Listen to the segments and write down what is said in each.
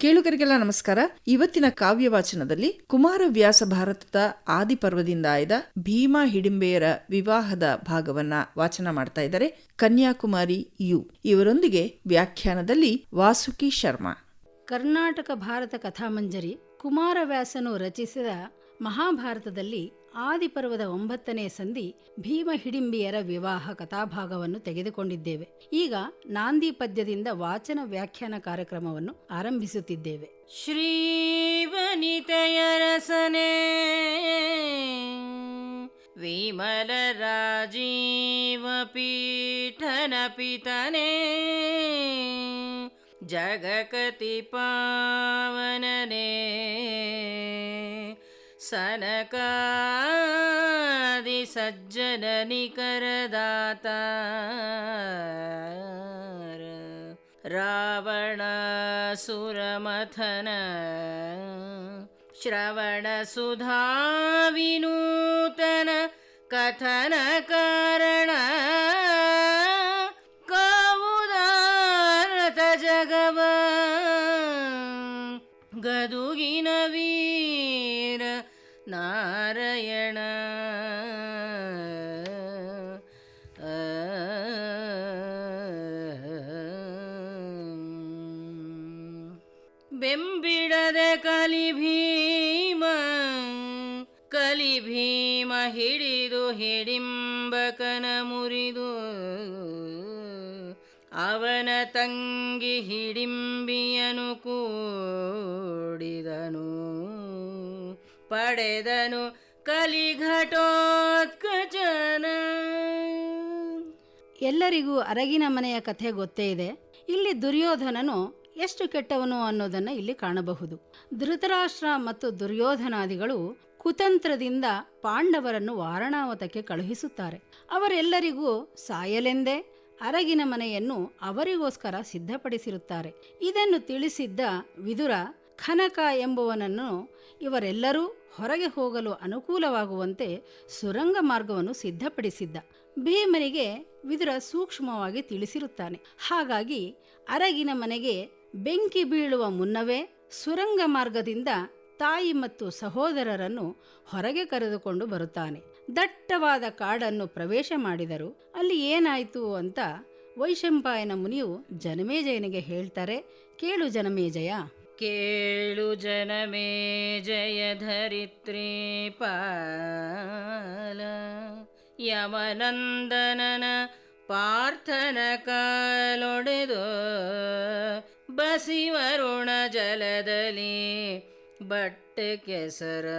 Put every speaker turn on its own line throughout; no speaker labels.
ಕೇಳುಗರಿಗೆಲ್ಲ ನಮಸ್ಕಾರ. ಇವತ್ತಿನ ಕಾವ್ಯ ವಾಚನದಲ್ಲಿ ಕುಮಾರವ್ಯಾಸ ಭಾರತದ ಆದಿಪರ್ವದಿಂದ ಆಯ್ದ ಭೀಮಾ ಹಿಡಿಂಬೆಯರ ವಿವಾಹದ ಭಾಗವನ್ನ ವಾಚನ ಮಾಡ್ತಾ ಇದ್ದಾರೆ ಕನ್ಯಾಕುಮಾರಿ ಯು. ಇವರೊಂದಿಗೆ ವ್ಯಾಖ್ಯಾನದಲ್ಲಿ ವಾಸುಕಿ ಶರ್ಮಾ.
ಕರ್ನಾಟಕ ಭಾರತ ಕಥಾಮಂಜರಿ ಕುಮಾರವ್ಯಾಸನು ರಚಿಸಿದ ಮಹಾಭಾರತದಲ್ಲಿ ಆದಿಪರ್ವದ ಒಂಬತ್ತನೇ ಸಂಧಿ ಭೀಮ ಹಿಡಿಂಬಿಯರ ವಿವಾಹ ಕಥಾಭಾಗವನ್ನು ತೆಗೆದುಕೊಂಡಿದ್ದೇವೆ. ಈಗ ನಾಂದಿ ಪದ್ಯದಿಂದ ವಾಚನ ವ್ಯಾಖ್ಯಾನ ಕಾರ್ಯಕ್ರಮವನ್ನು ಆರಂಭಿಸುತ್ತಿದ್ದೇವೆ.
ಶ್ರೀವನಿತಯರಸನೆ ವಿಮಲ ರಾಜೀವ ಪೀಠನ ಪಿತನೆ ಜಗಕತಿ ಪಾವನನೆ सनकादिसज्जननिकरदाता रावण श्रवणसुधा विनूतन कथनकारण। ತಂಗಿ ಹಿಡಿಂಬಿಯನು ಕೂಡಿದನು. ಪಡೆದನು ಕಲಿಘಟೋತ್ಕಚನ.
ಎಲ್ಲರಿಗೂ ಅರಗಿನ ಮನೆಯ ಕಥೆ ಗೊತ್ತೇ ಇದೆ. ಇಲ್ಲಿ ದುರ್ಯೋಧನನು ಎಷ್ಟು ಕೆಟ್ಟವನು ಅನ್ನೋದನ್ನು ಇಲ್ಲಿ ಕಾಣಬಹುದು. ಧೃತರಾಷ್ಟ್ರ ಮತ್ತು ದುರ್ಯೋಧನಾದಿಗಳು ಕುತಂತ್ರದಿಂದ ಪಾಂಡವರನ್ನು ವಾರಣಾವತಕ್ಕೆ ಕಳುಹಿಸುತ್ತಾರೆ. ಅವರೆಲ್ಲರಿಗೂ ಸಾಯಲೆಂದೇ ಅರಗಿನ ಮನೆಯನ್ನು ಅವರಿಗೋಸ್ಕರ ಸಿದ್ಧಪಡಿಸಿರುತ್ತಾರೆ. ಇದನ್ನು ತಿಳಿಸಿದ್ದ ವಿದುರ, ಖನಕ ಎಂಬುವನನ್ನು ಇವರೆಲ್ಲರೂ ಹೊರಗೆ ಹೋಗಲು ಅನುಕೂಲವಾಗುವಂತೆ ಸುರಂಗ ಮಾರ್ಗವನ್ನು ಸಿದ್ಧಪಡಿಸಿದ್ದ. ಭೀಮನಿಗೆ ವಿದುರ ಸೂಕ್ಷ್ಮವಾಗಿ ತಿಳಿಸಿರುತ್ತಾನೆ. ಹಾಗಾಗಿ ಅರಗಿನ ಮನೆಗೆ ಬೆಂಕಿ ಬೀಳುವ ಮುನ್ನವೇ ಸುರಂಗ ಮಾರ್ಗದಿಂದ ತಾಯಿ ಮತ್ತು ಸಹೋದರರನ್ನು ಹೊರಗೆ ಕರೆದುಕೊಂಡು ಬರುತ್ತಾನೆ. ದಟ್ಟವಾದ ಕಾಡನ್ನು ಪ್ರವೇಶ ಮಾಡಿದರು. ಅಲ್ಲಿ ಏನಾಯಿತು ಅಂತ ವೈಶಂಪಾಯನ ಮುನಿಯು ಜನಮೇಜಯನಿಗೆ ಹೇಳ್ತಾರೆ, ಕೇಳು ಜನಮೇಜಯ.
ಕೇಳು ಜನಮೇಜಯ ಧರಿತ್ರಿ ಪಾಲ, ಯಮನಂದನನ ಪಾರ್ಥನ ಕಾಲೊಡೆದು, ಬಸಿವರುಣ ಜಲದಲ್ಲಿ ಬಟ್ಟೆ ಕೆಸರಾಯಿತು.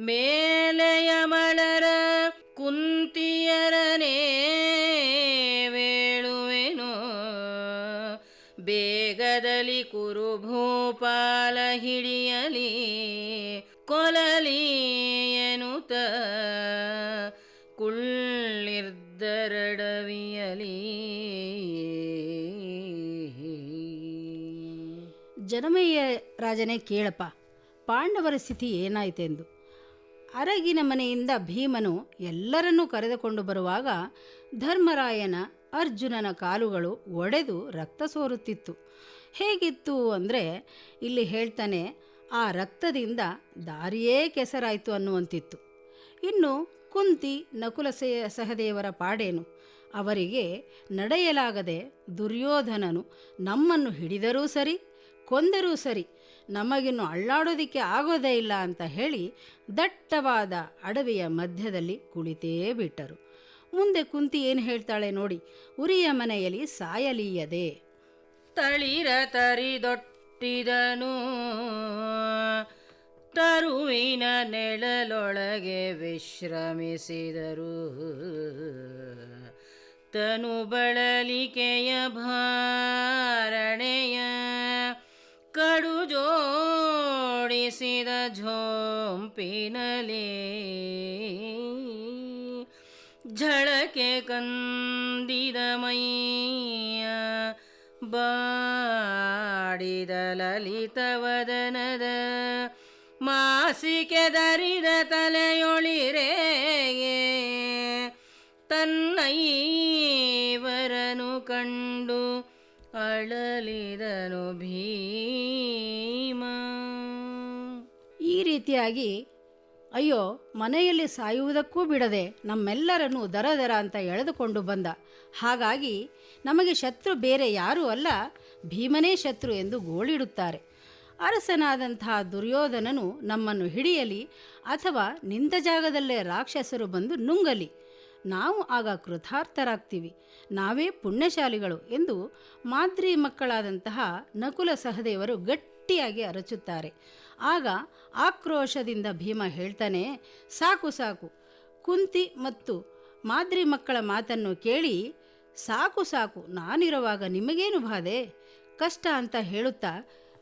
ಮೇಲೆಯ ಮಳರ ಕುಂತಿಯರನೇ ವೇಳುವೆನು ಬೇಗದಲ್ಲಿ ಕುರು ಭೂಪಾಲ ಹಿಡಿಯಲಿ ಕೊಲಲಿ
ಜನಮೇಯ ರಾಜನೇ ಕೇಳಪ್ಪ, ಪಾಂಡವರ ಸ್ಥಿತಿ ಏನಾಯಿತೆಂದು. ಅರಗಿನ ಮನೆಯಿಂದ ಭೀಮನು ಎಲ್ಲರನ್ನೂ ಕರೆದುಕೊಂಡು ಬರುವಾಗ ಧರ್ಮರಾಯನ, ಅರ್ಜುನನ ಕಾಲುಗಳು ಒಡೆದು ರಕ್ತ ಸೋರುತ್ತಿತ್ತು. ಹೇಗಿತ್ತು ಅಂದರೆ, ಇಲ್ಲಿ ಹೇಳ್ತಾನೆ, ಆ ರಕ್ತದಿಂದ ದಾರಿಯೇ ಕೆಸರಾಯಿತು ಅನ್ನುವಂತಿತ್ತು. ಇನ್ನು ಕುಂತಿ ನಕುಲ ಸಹದೇವರ ಪಾಡೇನು? ಅವರಿಗೆ ನಡೆಯಲಾಗದೆ ದುರ್ಯೋಧನನು ನಮ್ಮನ್ನು ಹಿಡಿದರೂ ಸರಿ ಕೊಂದರೂ ಸರಿ, ನಮಗಿನ್ನು ಅಳ್ಳಾಡೋದಿಕ್ಕೆ ಆಗೋದೇ ಇಲ್ಲ ಅಂತ ಹೇಳಿ ದಟ್ಟವಾದ ಅಡವಿಯ ಮಧ್ಯದಲ್ಲಿ ಕುಳಿತೇ ಬಿಟ್ಟರು. ಮುಂದೆ ಕುಂತಿ ಏನು ಹೇಳ್ತಾಳೆ ನೋಡಿ, ಉರಿಯ ಮನೆಯಲ್ಲಿ ಸಾಯಲೀಯದೆ.
ತಳಿರ ತರಿದೊಟ್ಟಿದನು, ತರುವಿನ ನೆಳಲೊಳಗೆ ವಿಶ್ರಮಿಸಿದರು. ತನು ಬಳಲಿಕೆಯ ಭಾರಣೆಯ ಕಡು ಜೋಡಿಸಿದ ಝೋಂಪಿನಲಿ. ಝಳಕೆ ಕಂದಿದ ಮೈಯ ಬಾಡಿದ ಲಲಿತವದನದ ಮಾಸಿಕೆ ದರಿದ ತಲೆಯೊಳಿರೆಗೆ ತನ್ನೈವರನು ಕಂಡು ಅಳಲಿದನು ಭೀಮ.
ಈ ರೀತಿಯಾಗಿ, ಅಯ್ಯೋ, ಮನೆಯಲ್ಲಿ ಸಾಯುವುದಕ್ಕೂ ಬಿಡದೆ ನಮ್ಮೆಲ್ಲರನ್ನು ದರ ದರ ಅಂತ ಎಳೆದುಕೊಂಡು ಬಂದ. ಹಾಗಾಗಿ ನಮಗೆ ಶತ್ರು ಬೇರೆ ಯಾರೂ ಅಲ್ಲ, ಭೀಮನೇ ಶತ್ರು ಎಂದು ಗೋಳಿಡುತ್ತಾರೆ. ಅರಸನಾದಂತಹ ದುರ್ಯೋಧನನು ನಮ್ಮನ್ನು ಹಿಡಿಯಲಿ ಅಥವಾ ನಿಂತ ಜಾಗದಲ್ಲೇ ರಾಕ್ಷಸರು ಬಂದು ನುಂಗಲಿ. ನಾವು ಆಗ ಕೃತಾರ್ಥರಾಗ್ತೀವಿ. ನಾವೇ ಪುಣ್ಯಶಾಲಿಗಳು ಎಂದು ಮಾದ್ರಿ ಮಕ್ಕಳಾದಂತಹ ನಕುಲ ಸಹದೇವರು ಗಟ್ಟಿಯಾಗಿ ಅರಚುತ್ತಾರೆ. ಆಗ ಆಕ್ರೋಶದಿಂದ ಭೀಮ ಹೇಳ್ತಾನೆ, ಸಾಕು ಸಾಕು. ಕುಂತಿ ಮತ್ತು ಮಾದ್ರಿ ಮಕ್ಕಳ ಮಾತನ್ನು ಕೇಳಿ, ಸಾಕು ಸಾಕು. ನಾನಿರುವಾಗ ನಿಮಗೇನು ಬಾಧೆ? ಕಷ್ಟ ಅಂತ ಹೇಳುತ್ತಾ?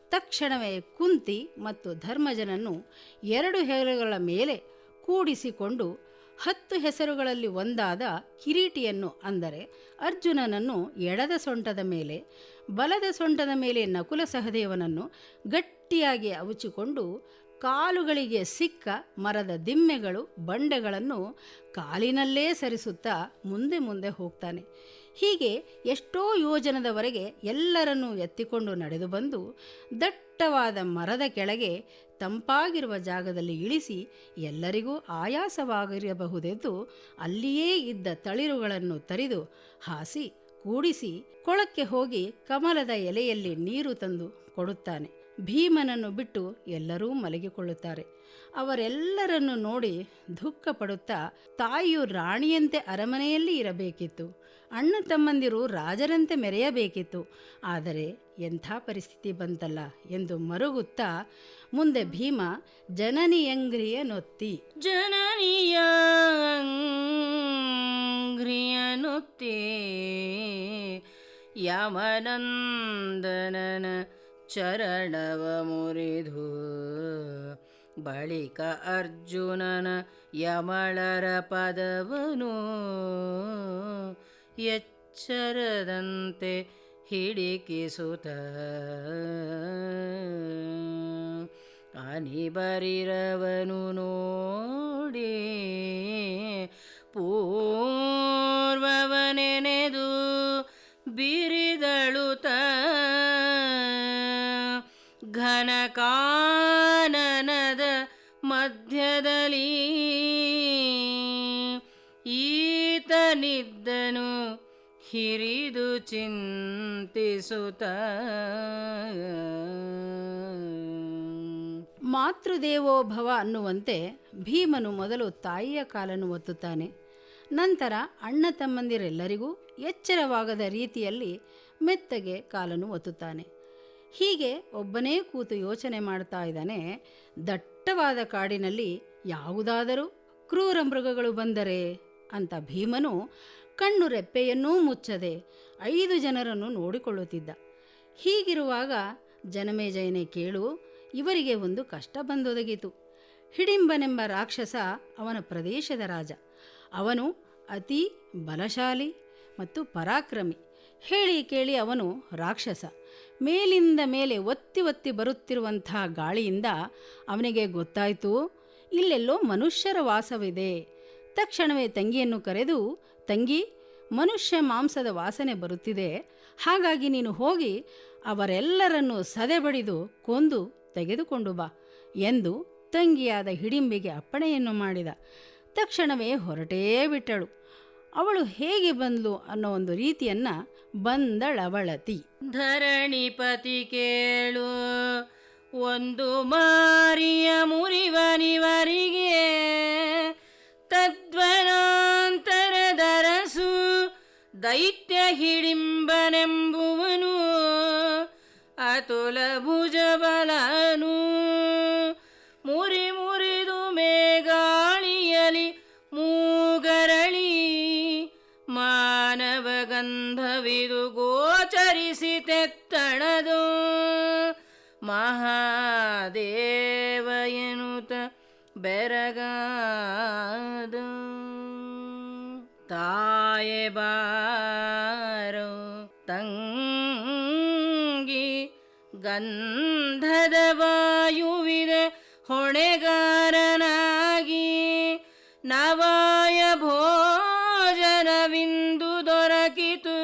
ತಕ್ಷಣವೇ ಕುಂತಿ ಮತ್ತು ಧರ್ಮಜನನ್ನು ಎರಡು ಹೆಗಲುಗಳ ಮೇಲೆ ಕೂಡಿಸಿಕೊಂಡು ಹತ್ತು ಹೆಸರುಗಳಲ್ಲಿ ಒಂದಾದ ಕಿರೀಟಿಯನ್ನು ಅಂದರೆ ಅರ್ಜುನನನ್ನು ಎಡದ ಸೊಂಟದ ಮೇಲೆ, ಬಲದ ಸೊಂಟದ ಮೇಲೆ ನಕುಲ ಸಹದೇವನನ್ನು ಗಟ್ಟಿಯಾಗಿ ಅವುಚಿಕೊಂಡು ಕಾಲುಗಳಿಗೆ ಸಿಕ್ಕ ಮರದ ದಿಮ್ಮೆಗಳು, ಬಂಡೆಗಳನ್ನು ಕಾಲಿನಲ್ಲೇ ಸರಿಸುತ್ತಾ ಮುಂದೆ ಮುಂದೆ ಹೋಗ್ತಾನೆ. ಹೀಗೆ ಎಷ್ಟೋ ಯೋಜನದವರೆಗೆ ಎಲ್ಲರನ್ನೂ ಎತ್ತಿಕೊಂಡು ನಡೆದು ಬಂದು ದಟ್ಟವಾದ ಮರದ ಕೆಳಗೆ ತಂಪಾಗಿರುವ ಜಾಗದಲ್ಲಿ ಇಳಿಸಿ ಎಲ್ಲರಿಗೂ ಆಯಾಸವಾಗಿರಬಹುದೆಂದು ಅಲ್ಲಿಯೇ ಇದ್ದ ತಳಿರುಗಳನ್ನು ತರಿದು ಹಾಸಿ, ಕೂಡಿಸಿ ಕೊಳಕ್ಕೆ ಹೋಗಿ ಕಮಲದ ಎಲೆಯಲ್ಲಿ ನೀರು ತಂದು ಕೊಡುತ್ತಾನೆ. ಭೀಮನನ್ನು ಬಿಟ್ಟು ಎಲ್ಲರೂ ಮಲಗಿಕೊಳ್ಳುತ್ತಾರೆ. ಅವರೆಲ್ಲರನ್ನು ನೋಡಿ ದುಃಖ ಪಡುತ್ತಾ ತಾಯಿಯು ರಾಣಿಯಂತೆ ಅರಮನೆಯಲ್ಲಿ ಇರಬೇಕಿತ್ತು. ಅಣ್ಣ ತಮ್ಮಂದಿರು ರಾಜರಂತೆ ಮೆರೆಯಬೇಕಿತ್ತು. ಆದರೆ ಎಂಥ ಪರಿಸ್ಥಿತಿ ಬಂತಲ್ಲ ಎಂದು ಮರುಗುತ್ತಾ ಮುಂದೆ ಭೀಮ ಜನನಿಯಂಗ್ರಿಯ ನೊತ್ತಿ.
ನೊತ್ತಿ, ಯಮನಂದನನ ಚರಣವ ಮುರಿದು, ಬಳಿಕ ಅರ್ಜುನನ ಯಮಳರ ಪದವನು ಎಚ್ಚರದಂತೆ ಹಿಡಿಕಿಸುತ್ತ. ಅನಿಬರಿರವನು ನೋಡಿ ಪೂರ್ವವನೆನೆದು ಬಿರಿದಳುತ. ಘನಕಾನನದ ಮಧ್ಯದಲ್ಲಿ ಈತನಿದ್ದನು ಹಿರಿದು ಚಿಂತಿಸುತ್ತ.
ಮಾತೃದೇವೋ ಭವ ಅನ್ನುವಂತೆ ಭೀಮನು ಮೊದಲು ತಾಯಿಯ ಕಾಲನ್ನು ಒತ್ತುತ್ತಾನೆ. ನಂತರ ಅಣ್ಣ ತಮ್ಮಂದಿರೆಲ್ಲರಿಗೂ ಎಚ್ಚರವಾಗದ ರೀತಿಯಲ್ಲಿ ಮೆತ್ತಗೆ ಕಾಲನ್ನು ಒತ್ತುತ್ತಾನೆ. ಹೀಗೆ ಒಬ್ಬನೇ ಕೂತು ಯೋಚನೆ ಮಾಡ್ತಾ ಇದ್ದಾನೆ. ದಟ್ಟವಾದ ಕಾಡಿನಲ್ಲಿ ಯಾವುದಾದರೂ ಕ್ರೂರ ಮೃಗಗಳು ಬಂದರೆ ಅಂತ ಭೀಮನು ಕಣ್ಣು ರೆಪ್ಪೆಯನ್ನೂ ಮುಚ್ಚದೆ ಐದು ಜನರನ್ನು ನೋಡಿಕೊಳ್ಳುತ್ತಿದ್ದ. ಹೀಗಿರುವಾಗ ಜನಮೇಜಯನೇ ಕೇಳು, ಇವರಿಗೆ ಒಂದು ಕಷ್ಟ ಬಂದೊದಗಿತು. ಹಿಡಿಂಬನೆಂಬ ರಾಕ್ಷಸ ಅವನ ಪ್ರದೇಶದ ರಾಜ. ಅವನು ಅತಿ ಬಲಶಾಲಿ ಮತ್ತು ಪರಾಕ್ರಮಿ. ಹೇಳಿ ಕೇಳಿ ಅವನು ರಾಕ್ಷಸ. ಮೇಲಿಂದ ಮೇಲೆ ಒತ್ತಿ ಒತ್ತಿ ಬರುತ್ತಿರುವಂತಹ ಗಾಳಿಯಿಂದ ಅವನಿಗೆ ಗೊತ್ತಾಯಿತು, ಇಲ್ಲೆಲ್ಲೋ ಮನುಷ್ಯರ ವಾಸವಿದೆ. ತಕ್ಷಣವೇ ತಂಗಿಯನ್ನು ಕರೆದು ತಂಗಿ, ಮನುಷ್ಯ ಮಾಂಸದ ವಾಸನೆ ಬರುತ್ತಿದೆ. ಹಾಗಾಗಿ ನೀನು ಹೋಗಿ ಅವರೆಲ್ಲರನ್ನು ಸದೆಬಡಿದು ಕೊಂದು ತೆಗೆದುಕೊಂಡು ಬಾ ಎಂದು ತಂಗಿಯಾದ ಹಿಡಿಂಬಿಗೆ ಅಪ್ಪಣೆಯನ್ನು ಮಾಡಿದ. ತಕ್ಷಣವೇ ಹೊರಟೇ ಬಿಟ್ಟಳು. ಅವಳು ಹೇಗೆ ಬಂದ್ಲು ಅನ್ನೋ ಒಂದು ರೀತಿಯನ್ನ ಬಂದಳವಳತಿ.
ಧರಣಿಪತಿ ಕೇಳು, ಒಂದು ಮಾರಿಯ ಮುರಿವನಿವರಿಗೆ ಹಿಡಿಂಬನೆಂಬುವನು, ಅತುಲ ಭುಜಬಲನು. ಮುರಿ ಮುರಿದು ಮೇಗಾಳಿಯಲಿ ಮೂಗರಳಿ, ಮಾನವ ಗಂಧವಿದು ಗೋಚರಿಸಿ ತೆತ್ತಣದು ಮಹಾದೇವ ಎನ್ನುತ್ತ ಬೆರಗಾದ ತಾಯೆ ಬಾರೋ ತಂಗಿ ಗಂಧದ ವಾಯುವಿರ ಹೊಣೆಗಾರನಾಗಿ ನವಾಯ ಭೋಜನವಿಂದು ದೊರಕಿತು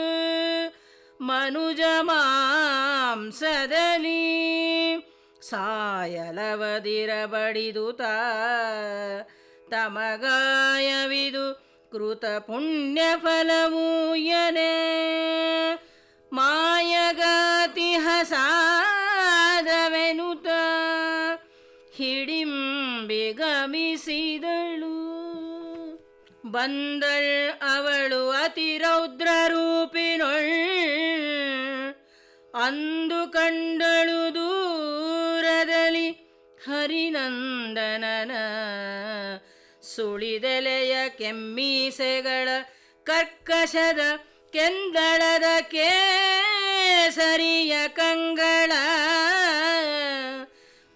ಮನುಜ ಮಾಂಸದಲ್ಲಿ ಸಾಯಲವದಿರ ಬಡಿದು ತಮಗಾಯವಿದು ಕೃತ ಪುಣ್ಯ ಫಲವು ಯನೆ ಮಾಯಗಾತಿ ಹಸಾದವೆನುತ ಹಿಡಿಂಬಿ ಗಮಿಸಿದಳು ಬಂದಳ್ ಅವಳು ಅತಿ ರೌದ್ರ ರೂಪಿನೊಳ್ ಅಂದು ಕಂಡಳು ದೂರದಲ್ಲಿ ಹರಿನಂದನನ. ಸುಳಿದೆಲೆಯ ಕೆಮ್ಮೀಸೆಗಳ ಕರ್ಕಶದ ಕೆಂದಳದ ಕೇಸರಿಯ ಕಂಗಳ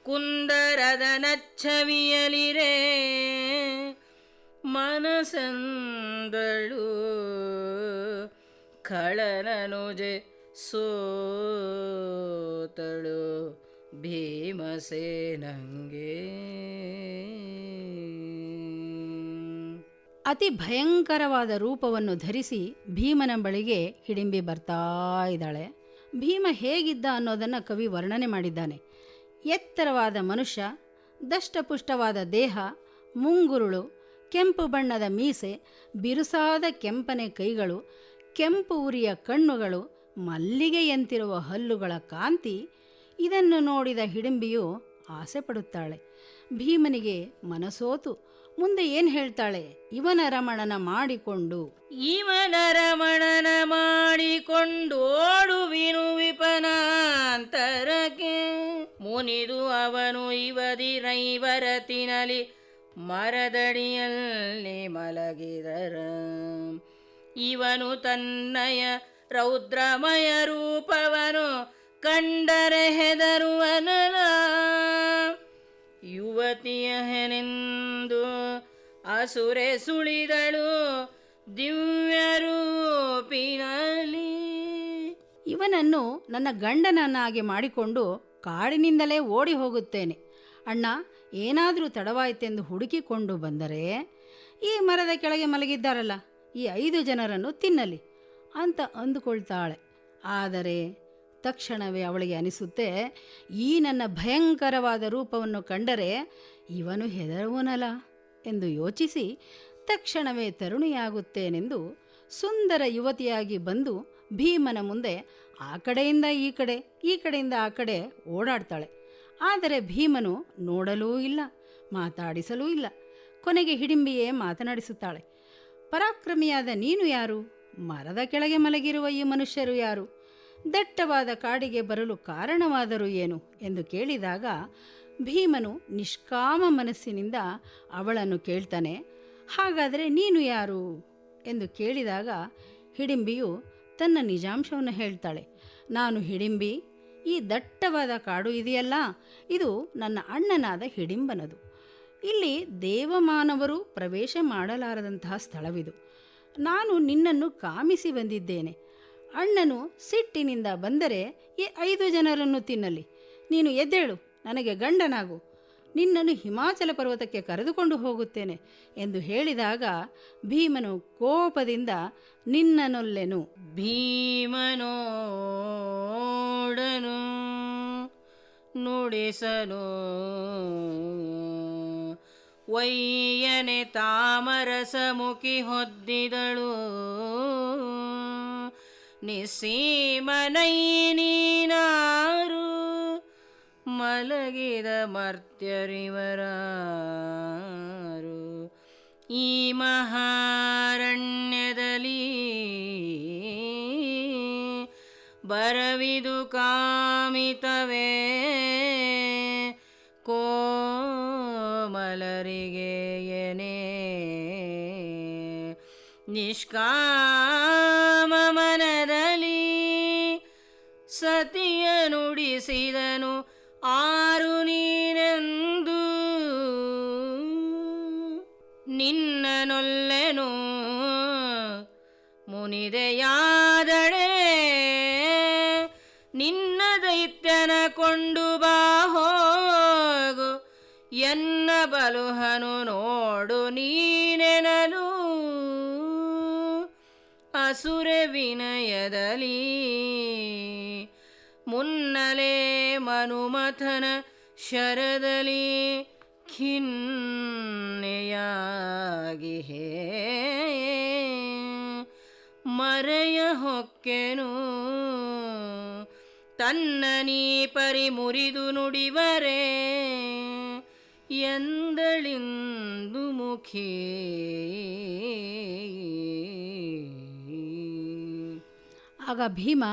ಕುಂದರದ ನಚ್ಚವಿಯಲಿರೆ ಮನಸಂದಳು ಖಳನನುಜೆ ಸೋತಳು ಭೀಮಸೇನಂಗೆ.
ಅತಿ ಭಯಂಕರವಾದ ರೂಪವನ್ನು ಧರಿಸಿ ಭೀಮನ ಬಳಿಗೆ ಹಿಡಿಂಬಿ ಬರ್ತಾ ಇದ್ದಾಳೆ. ಭೀಮ ಹೇಗಿದ್ದ ಅನ್ನೋದನ್ನು ಕವಿ ವರ್ಣನೆ ಮಾಡಿದ್ದಾನೆ. ಎತ್ತರವಾದ ಮನುಷ್ಯ, ದಷ್ಟಪುಷ್ಟವಾದ ದೇಹ, ಮುಂಗುರುಳು, ಕೆಂಪು ಬಣ್ಣದ ಮೀಸೆ, ಬಿರುಸಾದ ಕೆಂಪನೆ ಕೈಗಳು, ಕೆಂಪು ಉರಿಯ ಕಣ್ಣುಗಳು ಮಲ್ಲಿಗೆಯಂತಿರುವ ಹಲ್ಲುಗಳ ಕಾಂತಿ, ಇದನ್ನು ನೋಡಿದ ಹಿಡಿಂಬಿಯು ಆಸೆ ಪಡುತ್ತಾಳೆ ಭೀಮನಿಗೆ ಮನಸೋತು. ಮುಂದೆ ಏನು ಹೇಳ್ತಾಳೆ? ಇವನ ರಮಣನ ಮಾಡಿಕೊಂಡು.
ಇವನ ರಮಣನ ಮಾಡಿಕೊಂಡು ಓಡುವಿನು ವಿಪನಾಂತರಕ್ಕೆ. ಮುನಿದು ಅವನು ಇವದಿ ರೈವರತಿನಲಿ ಮರದಡಿಯಲ್ಲಿ ಮಲಗಿದರ. ಇವನು ತನ್ನಯ ರೌದ್ರಮಯ ರೂಪವನು ಕಂಡರೆ ಹೆದರುವನಲ. ಯುವತಿಯ ಹೆನೆಂದು ಅಸುರೆ ಸುಳಿದಳು ದಿವ್ಯರೂಪಿನಲ್ಲಿ
ಇವನನ್ನು ನನ್ನ ಗಂಡನನ್ನಾಗಿ ಮಾಡಿಕೊಂಡು ಕಾಡಿನಿಂದಲೇ ಓಡಿ ಹೋಗುತ್ತೇನೆ. ಅಣ್ಣ, ಏನಾದರೂ ತಡವಾಯಿತೆಂದು ಹುಡುಕಿಕೊಂಡು ಬಂದರೆ ಈ ಮರದ ಕೆಳಗೆ ಮಲಗಿದ್ದಾರಲ್ಲ, ಈ ಐದು ಜನರನ್ನು ತಿನ್ನಲಿ ಅಂತ ಅಂದುಕೊಳ್ತಾಳೆ. ಆದರೆ ತಕ್ಷಣವೇ ಅವಳಿಗೆ ಅನಿಸುತ್ತೆ, ಈ ನನ್ನ ಭಯಂಕರವಾದ ರೂಪವನ್ನು ಕಂಡರೆ ಇವನು ಹೆದರುವನಲ್ಲ? ಎಂದು ಯೋಚಿಸಿ ತಕ್ಷಣವೇ ತರುಣಿಯಾಗುತ್ತೇನೆಂದು ಸುಂದರ ಯುವತಿಯಾಗಿ ಬಂದು ಭೀಮನ ಮುಂದೆ ಆ ಕಡೆಯಿಂದ ಈ ಕಡೆ, ಈ ಕಡೆಯಿಂದ ಆ ಕಡೆ ಓಡಾಡ್ತಾಳೆ. ಆದರೆ ಭೀಮನು ನೋಡಲೂ ಇಲ್ಲ, ಮಾತಾಡಿಸಲೂ ಇಲ್ಲ, ಕೊನೆಗೆ ಹಿಡಿಂಬಿಯೇ ಮಾತನಾಡಿಸುತ್ತಾಳೆ. ಪರಾಕ್ರಮಿಯಾದ ನೀನು ಯಾರು? ಮರದ ಕೆಳಗೆ ಮಲಗಿರುವ ಈ ಮನುಷ್ಯರು ಯಾರು? ದಟ್ಟವಾದ ಕಾಡಿಗೆ ಬರಲು ಕಾರಣವಾದರೂ ಏನು ಎಂದು ಕೇಳಿದಾಗ ಭೀಮನು ನಿಷ್ಕಾಮ ಮನಸ್ಸಿನಿಂದ ಅವಳನ್ನು ಕೇಳ್ತಾನೆ, ಹಾಗಾದರೆ ನೀನು ಯಾರು? ಎಂದು ಕೇಳಿದಾಗ ಹಿಡಿಂಬಿಯು ತನ್ನ ನಿಜಾಂಶವನ್ನು ಹೇಳ್ತಾಳೆ, ನಾನು ಹಿಡಿಂಬಿ, ಈ ದಟ್ಟವಾದ ಕಾಡು ಇದೆಯಲ್ಲ, ಇದು ನನ್ನ ಅಣ್ಣನಾದ ಹಿಡಿಂಬನದು. ಇಲ್ಲಿ ದೇವಮಾನವರು ಪ್ರವೇಶ ಮಾಡಲಾರದಂತಹ ಸ್ಥಳವಿದು. ನಾನು ನಿನ್ನನ್ನು ಕಾಮಿಸಿ ಬಂದಿದ್ದೇನೆ. ಅಣ್ಣನು ಸಿಟ್ಟಿನಿಂದ ಬಂದರೆ ಈ ಐದು ಜನರನ್ನು ತಿನ್ನಲಿ. ನೀನು ಎದ್ದೇಳು, ನನಗೆ ಗಂಡನಾಗು. ನಿನ್ನನ್ನು ಹಿಮಾಚಲ ಪರ್ವತಕ್ಕೆ ಕರೆದುಕೊಂಡು ಹೋಗುತ್ತೇನೆ ಎಂದು ಹೇಳಿದಾಗ ಭೀಮನು ಕೋಪದಿಂದ ನಿನ್ನನೊಲ್ಲೆನು.
ಭೀಮನೋಡನು, ನುಡಿಸಲು ವೈಯನೆ ತಾಮರಸ ಮುಖಿ ಹೊದ್ದಿದಳು. ನಿಸ್ಸೀಮನೈನೀನಾರು ಮಲಗಿದ ಮರ್ತ್ಯರಿವರಾರು. ಈ ಮಹಾರಣ್ಯದಲ್ಲಿ ಬರವಿದು ಕಾಮಿತವೇ ಕೋಮಲರಿಗೆ ಎನೆ ನಿಷ್ಕಾಮ ನುಡಿಸಿದನು. ಆರು ನೀನೆಂದು ನಿನ್ನನೊಲ್ಲೆನು ಮುನಿದೆಯಾದಡೆ ನಿನ್ನ ದೈತ್ಯನ ಕೊಂಡು ಬಾ ಹೋಗು. ಎನ್ನ ಬಲುಹನು ನೋಡು ನೀನೆನಲು. ಅಸುರ ವಿನಯದಲ್ಲಿ ಮುನ್ನಲೇ ಮನುಮಥನ ಶರದಲಿ ಖಿನ್ನೆಯಾಗಿ ಹೇ. ಮರೆಯ ಹೊಕ್ಕೆನು ತನ್ನ ನೀ ಪರಿ ಮುರಿದು ನುಡಿವರೆ ಎಂದಳಿಂದು ಮುಖಿ.
ಆಗ ಭೀಮ,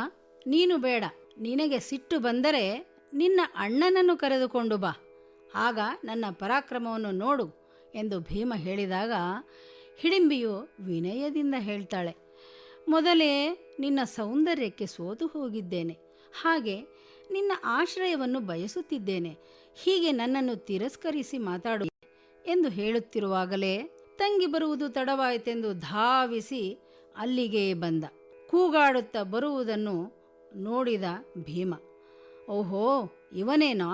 ನೀನು ಬೇಡ. ನಿನಗೆ ಸಿಟ್ಟು ಬಂದರೆ ನಿನ್ನ ಅಣ್ಣನನ್ನು ಕರೆದುಕೊಂಡು ಬಾ. ಆಗ ನನ್ನ ಪರಾಕ್ರಮವನ್ನು ನೋಡು ಎಂದು ಭೀಮ ಹೇಳಿದಾಗ ಹಿಡಿಂಬಿಯು ವಿನಯದಿಂದ ಹೇಳ್ತಾಳೆ, ಮೊದಲೇ ನಿನ್ನ ಸೌಂದರ್ಯಕ್ಕೆ ಸೋತು ಹೋಗಿದ್ದೇನೆ, ಹಾಗೆ ನಿನ್ನ ಆಶ್ರಯವನ್ನು ಬಯಸುತ್ತಿದ್ದೇನೆ, ಹೀಗೆ ನನ್ನನ್ನು ತಿರಸ್ಕರಿಸಿ ಮಾತಾಡು ಎಂದು ಹೇಳುತ್ತಿರುವಾಗಲೇ ತಂಗಿ ಬರುವುದು ತಡವಾಯಿತೆಂದು ಧಾವಿಸಿ ಅಲ್ಲಿಗೆ ಬಂದ. ಕೂಗಾಡುತ್ತಾ ಬರುವುದನ್ನು ನೋಡಿದ ಭೀಮ, ಓಹೋ, ಇವನೇನೋ?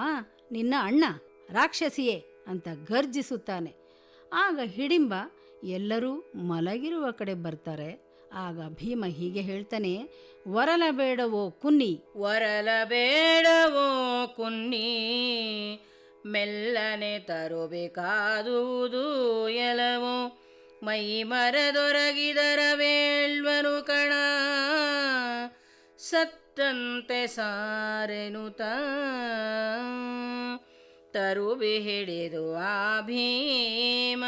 ನಿನ್ನ ಅಣ್ಣ, ರಾಕ್ಷಸಿಯೇ ಅಂತ ಗರ್ಜಿಸುತ್ತಾನೆ. ಆಗ ಹಿಡಿಂಬ, ಎಲ್ಲರೂ ಮಲಗಿರುವ ಕಡೆ ಬರ್ತಾರೆ ಆಗ ಭೀಮ ಹೀಗೆ ಹೇಳ್ತಾನೆ ವರಲ ಬೇಡವೋ ಕುನ್ನಿ
ವರಲ ಬೇಡವೋ ಕುನ್ನಿ, ಮೆಲ್ಲನೆ ತರಬೇಕಾದುವುದು ಎಲವೋ ಮೈ ಮರದೊರಗಿದರ ವೇಳ್ವನು ಕಣ ಸತ್ತಂತೆ ಸಾರೆನುತ ತರುಬಿ ಹಿಡಿದು ಆ ಭೀಮ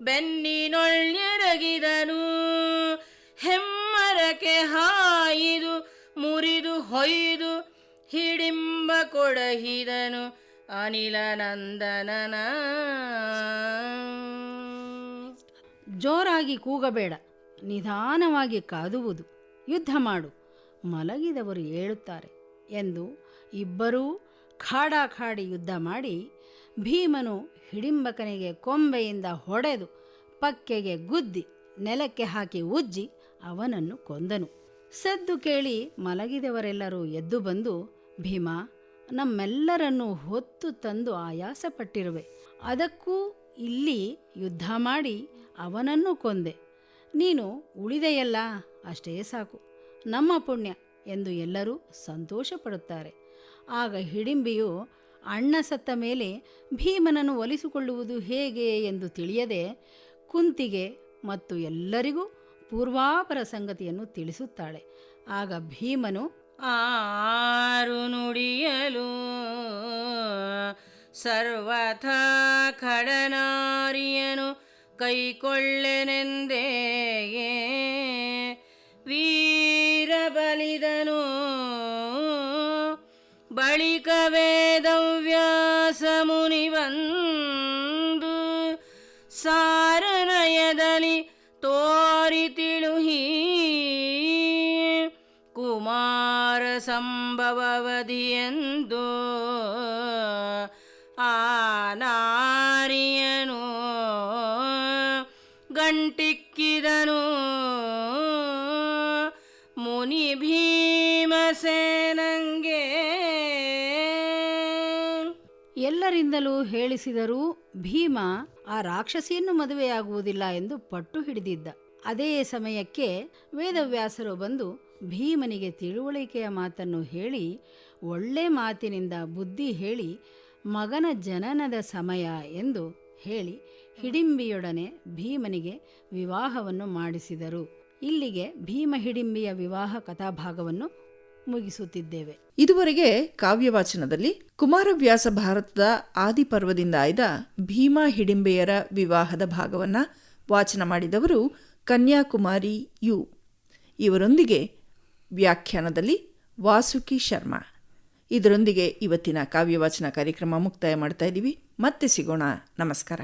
ಬೆನ್ನಿನೊಳ್ಳೆರಗಿದನು ಹೆಮ್ಮರಕ್ಕೆ ಹಾಯಿದು, ಮುರಿದು ಹೊಯ್ದು, ಹಿಡಿಂಬ ಕೊಡಹಿದನು ಅನಿಲ ನಂದನನ.
ಜೋರಾಗಿ ಕೂಗಬೇಡ, ನಿಧಾನವಾಗಿ ಕಾದುವುದು, ಯುದ್ಧ ಮಾಡು. ಮಲಗಿದವರು ಹೇಳುತ್ತಾರೆ ಎಂದು ಇಬ್ಬರೂ ಖಾಡಾಖಾಡಿ ಯುದ್ಧ ಮಾಡಿ ಭೀಮನು ಹಿಡಿಂಬಕನಿಗೆ ಕೊಂಬೆಯಿಂದ ಹೊಡೆದು ಪಕ್ಕೆಗೆ ಗುದ್ದಿ ನೆಲಕ್ಕೆ ಹಾಕಿ ಉಜ್ಜಿ ಅವನನ್ನು ಕೊಂದನು. ಸದ್ದು ಕೇಳಿ ಮಲಗಿದವರೆಲ್ಲರೂ ಎದ್ದು ಬಂದು, ಭೀಮ, ನಮ್ಮೆಲ್ಲರನ್ನು ಹೊತ್ತು ತಂದು ಆಯಾಸಪಟ್ಟಿರುವೆ. ಅದಕ್ಕೂ ಇಲ್ಲಿ ಯುದ್ಧ ಮಾಡಿ ಅವನನ್ನು ಕೊಂದೆ. ನೀನು ಉಳಿದೆಯಲ್ಲ, ಅಷ್ಟೇ ಸಾಕು. ನಮ್ಮ ಪುಣ್ಯ ಎಂದು ಎಲ್ಲರೂ ಸಂತೋಷಪಡುತ್ತಾರೆ. ಆಗ ಹಿಡಿಂಬಿಯು ಅಣ್ಣ ಸತ್ತ ಮೇಲೆ ಭೀಮನನ್ನು ಒಲಿಸಿಕೊಳ್ಳುವುದು ಹೇಗೆ ಎಂದು ತಿಳಿಯದೆ ಕುಂತಿಗೆ ಮತ್ತು ಎಲ್ಲರಿಗೂ ಪೂರ್ವಾಪರ ಸಂಗತಿಯನ್ನು ತಿಳಿಸುತ್ತಾಳೆ. ಆಗ ಭೀಮನು,
ಆರು ನುಡಿಯಲು ಸರ್ವಥ ಖಡನಾರಿಯನು ಕೈಕೊಳ್ಳೆನೆಂದೇ ವೀರಬಲಿದನು ಬಳಿಕ ವೇದವ್ಯಾಸ ಮುನಿ ಬಂದು ಸಾರನಯದಲ್ಲಿ ತೋರಿ ತಿಳುಹಿ ಕುಮಾರ ಸಂಭವವದಿಯೆಂದು
ಎಲ್ಲರಿಂದಲೂ ಹೇಳಿಸಿದರೂ ಭೀಮ ಆ ರಾಕ್ಷಸಿಯನ್ನು ಮದುವೆಯಾಗುವುದಿಲ್ಲ ಎಂದು ಪಟ್ಟು ಹಿಡಿದಿದ್ದ. ಅದೇ ಸಮಯಕ್ಕೆ ವೇದವ್ಯಾಸರು ಬಂದು ಭೀಮನಿಗೆ ತಿಳುವಳಿಕೆಯ ಮಾತನ್ನು ಹೇಳಿ, ಒಳ್ಳೆ ಮಾತಿನಿಂದ ಬುದ್ಧಿ ಹೇಳಿ, ಮಗನ ಜನನದ ಸಮಯ ಎಂದು ಹೇಳಿ ಹಿಡಿಂಬಿಯೊಡನೆ ಭೀಮನಿಗೆ ವಿವಾಹವನ್ನು ಮಾಡಿಸಿದರು. ಇಲ್ಲಿಗೆ ಭೀಮ ಹಿಡಿಂಬಿಯ ವಿವಾಹ ಕಥಾಭಾಗವನ್ನು ಮುಗಿಸುತ್ತಿದ್ದೇವೆ.
ಇದುವರೆಗೆ ಕಾವ್ಯವಾಚನದಲ್ಲಿ ಕುಮಾರವ್ಯಾಸ ಭಾರತದ ಆದಿಪರ್ವದಿಂದ ಆಯ್ದ ಭೀಮಾ ಹಿಡಿಂಬೆಯರ ವಿವಾಹದ ಭಾಗವನ್ನ ವಾಚನ ಮಾಡಿದವರು ಕನ್ಯಾಕುಮಾರಿ ಯು. ಇವರೊಂದಿಗೆ ವ್ಯಾಖ್ಯಾನದಲ್ಲಿ ವಾಸುಕಿ ಶರ್ಮಾ. ಇದರೊಂದಿಗೆ ಇವತ್ತಿನ ಕಾವ್ಯವಾಚನ ಕಾರ್ಯಕ್ರಮ ಮುಕ್ತಾಯ ಮಾಡ್ತಾ ಇದ್ದೀವಿ ಮತ್ತೆ ಸಿಗೋಣ. ನಮಸ್ಕಾರ.